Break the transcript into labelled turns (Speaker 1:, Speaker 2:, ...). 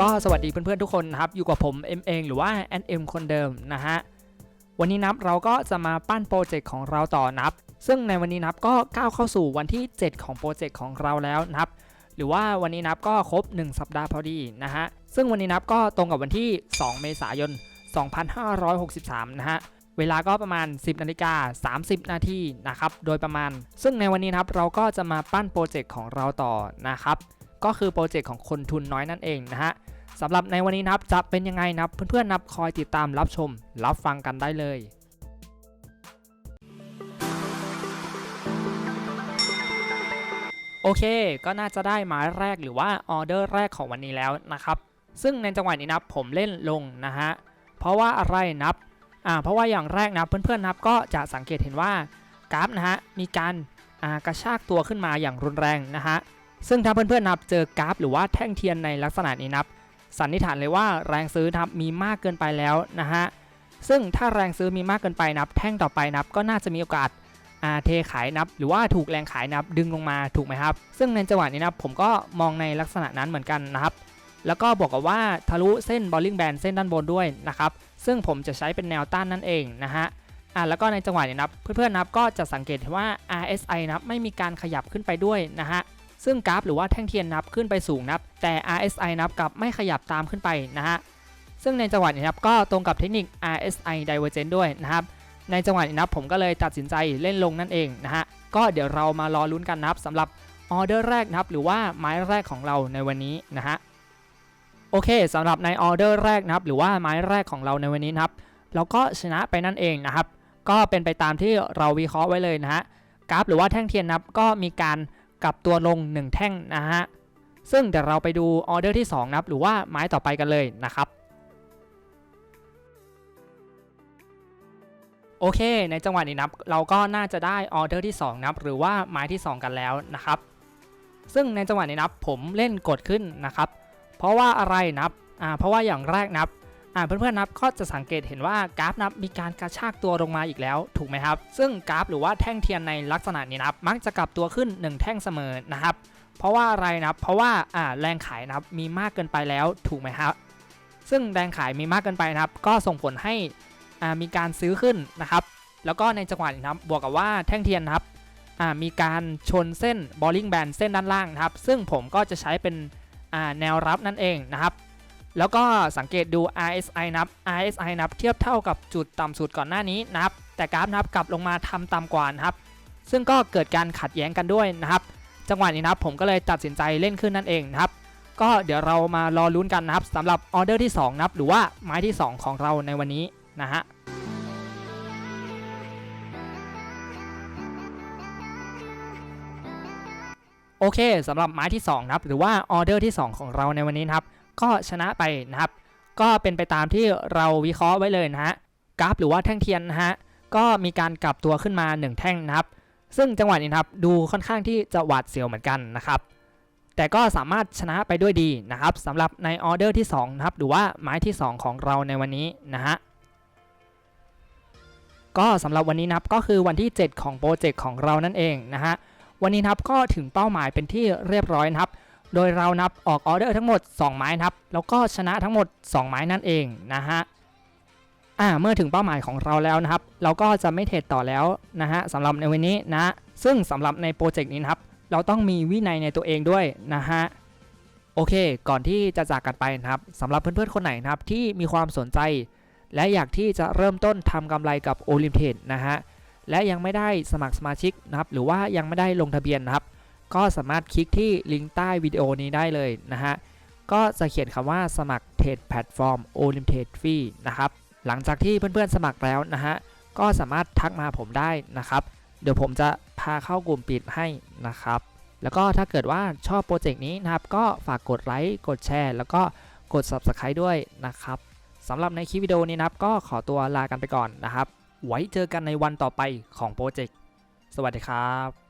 Speaker 1: ก็สวัสดีเพื่อนๆทุกคนนะครับ อยู่กับผมเอ็มเองหรือว่าแอนเอ็มคนเดิมนะฮะ วันนี้นับเราก็จะมาปั้นโปรเจกต์ของเราต่อนับ ซึ่งในวันนี้นับก็ก้าวเข้าสู่วันที่ 7 ของโปรเจกต์ของเราแล้วนับ หรือว่าวันนี้นับก็ครบ 1 สัปดาห์พอดีนะฮะ ซึ่งวันนี้นับก็ตรงกับวันที่ 2 เมษายน 2563 นะฮะเวลาก็ประมาณ 10นาฬิกา30 นาทีนะครับ โดยประมาณ ซึ่งในวันนี้นะครับเราก็จะมาปั้นโปรเจกต์ของเราต่อนะครับ ก็คือโปรเจกต์ของคนทุนน้อยนั่นเองนะฮะสำหรับในวันนี้นะครับจะเป็นยังไงนะครับเพื่อนๆนับคอยติดตามรับชม รับฟังกันได้เลยโอเค ก็น่าจะได้หมายแรกหรือว่าออเดอร์แรกของวันนี้แล้วนะครับ ซึ่งในจังหวะนี้นับผมเล่นลงนะฮะ เพราะว่าอะไรนับ อ่า เพราะว่าอย่างแรกนะเพื่อนๆนับก็จะสังเกตเห็นว่ากราฟนะฮะมีการอ่ากระชากตัวขึ้นมาอย่างรุนแรงนะฮะ ซึ่งถ้าเพื่อนๆนับเจอกราฟ หรือว่าแท่งเทียนในลักษณะนี้นับ สันนิษฐานเลยว่าแรงซื้อนับมีมากเกินไปแล้วนะฮะซึ่งถ้าแรงซื้อมีมากเกินไปนับ แท่งต่อไปนับก็น่าจะมีโอกาสอาเทขายนับ หรือว่าถูกแรงขายนับดึงลงมาถูกไหมครับ ซึ่งในจังหวะนี้นะผมก็มองในลักษณะนั้นเหมือนกันนะครับ แล้วก็บอกกับว่าทะลุเส้นบอลลิงแบนเส้นด้านบนด้วยนะครับ ซึ่งผมจะใช้เป็นแนวต้านนั่นเองนะฮะอ่าแล้วก็ในจังหวะนี้นับเพื่อนๆนับก็จะสังเกตเห็นว่า RSI นับไม่มีการขยับขึ้นไปด้วยนะฮะ ซึ่งกราฟหรือว่าแท่งเทียนนับขึ้นไปสูงนับ แต่ RSI นับกลับไม่ขยับตามขึ้นไปนะฮะซึ่งในจังหวะนี้นับก็ตรงกับเทคนิค RSI Divergence ด้วยนะครับในจังหวะนี้นับผมก็เลยตัดสินใจเล่นลงนั่นเองนะฮะก็เดี๋ยวเรามารอลุ้นกันนับสำหรับออเดอร์แรกนะครับหรือว่าไม้แรกของเราในวันนี้นะฮะโอเคสำหรับในออเดอร์แรกนะครับหรือว่าไม้แรกของเราในวันนี้นะครับเราก็ชนะไปนั่นเองนะครับ ก็เป็นไปตามที่เราวิเคราะห์ไว้เลยนะฮะกราฟหรือว่าแท่งเทียนนับก็มีการ กลับตัวลง 1 แท่งนะฮะ ซึ่งเดี๋ยวเราไปดูออเดอร์ที่ 2นับ หรือว่าไม้ต่อไปกันเลยนะครับโอเค ในจังหวะนี้นับเราก็น่าจะได้ออเดอร์ที่2นับหรือว่าไม้ที่ 2 กันแล้วนะครับ ซึ่งในจังหวะนี้นับผมเล่นกดขึ้นนะครับ เพราะว่าอะไรนับอ่าเพราะว่าอย่างแรกนับ อ่าเพื่อนๆนับก็จะสังเกตเห็นว่ากราฟนับมีการกระชากตัวลงมาอีกแล้วถูกไหมครับ ซึ่งกราฟหรือว่าแท่งเทียนในลักษณะนี้นับ มักจะกลับตัวขึ้น 1 แท่งเสมอนะครับ เพราะว่าอะไรนับเพราะว่าอ่าแรงขายนับมีมากเกินไปแล้วถูกไหมครับ ซึ่งแรงขายมีมากเกินไปนะครับ ก็ส่งผลให้อ่ามีการซื้อขึ้นนะครับ แล้วก็ในจังหวะนี้นะบบวกกับว่าแท่งเทียนนะครับอ่ามีการชนเส้น bowling band เส้นด้านล่างนะครับ ซึ่งผมก็จะใช้เป็นอ่าแนวรับนั่นเองนะครับ แล้วก็สังเกตดู RSI นับ RSI นับเทียบเท่ากับจุดต่ำสุดก่อนหน้านี้นะครับ แต่กราฟนับกลับลงมาทำต่ำกว่านะครับ ซึ่งก็เกิดการขัดแย้งกันด้วยนะครับ จังหวะนี้นะครับผมก็เลยตัดสินใจเล่นขึ้นนั่นเองนะครับ ก็เดี๋ยวเรามารอลุ้นกันนะครับสำหรับออเดอร์ที่2นะครับหรือว่าไม้ที่ 2 ของเราในวันนี้นะฮะโอเคสำหรับไม้ที่2นะครับหรือว่าออเดอร์ที่ 2 ของเราในวันนี้นะครับ ก็ชนะไปนะครับ ก็เป็นไปตามที่เราวิเคราะห์ไว้เลยนะฮะกราฟหรือว่าแท่งเทียนนะฮะก็มีการกลับตัวขึ้นมา 1 แท่งนะครับ ซึ่งจังหวะนี้นะครับดูค่อนข้างที่จะหวาดเสียวเหมือนกันนะครับแต่ก็สามารถชนะไปด้วยดีนะครับสำหรับในออเดอร์ที่2นะครับหรือว่าไม้ที่ 2 ของเราในวันนี้นะฮะก็สำหรับวันนี้นะครับก็คือวันที่ 7 ของโปรเจกต์ของเรานั่นเองนะฮะวันนี้นะครับก็ถึงเป้าหมายเป็นที่เรียบร้อยนะครับ โดยเรานับออกออเดอร์ทั้งหมด 2 ไม้นะครับ แล้วก็ชนะทั้งหมด 2 ไม้นั่นเองนะฮะอ่าเมื่อถึงเป้าหมายของเราแล้วนะครับ เราก็จะไม่เทรดต่อแล้วนะฮะสำหรับในวันนี้นะซึ่งสำหรับในโปรเจกต์นี้นะครับ เราต้องมีวินัยในตัวเองด้วยนะฮะโอเค ก่อนที่จะจากกันไปนะครับสำหรับเพื่อนๆคนไหนนะครับที่มีความสนใจ และอยากที่จะเริ่มต้นทำกำไรกับโอลิมเทดนะฮะและยังไม่ได้สมัครสมาชิกนะครับหรือว่ายังไม่ได้ลงทะเบียนนะครับ ก็สามารถคลิกที่ลิงก์ใต้วิดีโอนี้ได้เลยนะฮะ ก็จะเขียนคำว่าสมัครเทรดแพลตฟอร์ม o l i m t a d e Fee นะครับ หลังจากที่เพื่อนๆสมัครแล้วนะฮะ ก็สามารถทักมาผมได้นะครับ เดี๋ยวผมจะพาเข้ากลุ่มปิดให้นะครับ แล้วก็ถ้าเกิดว่าชอบโปรเจกต์นี้นะครับ ก็ฝากกดไลค์ กดแชร์ แล้วก็กด Subscribe ด้วยนะครับสำหรับในคลิปวิดีโอนี้นะครับ ก็ขอตัวลากันไปก่อนนะครับ ไว้เจอกันในวันต่อไปของโปรเจกต์ สวัสดีครับ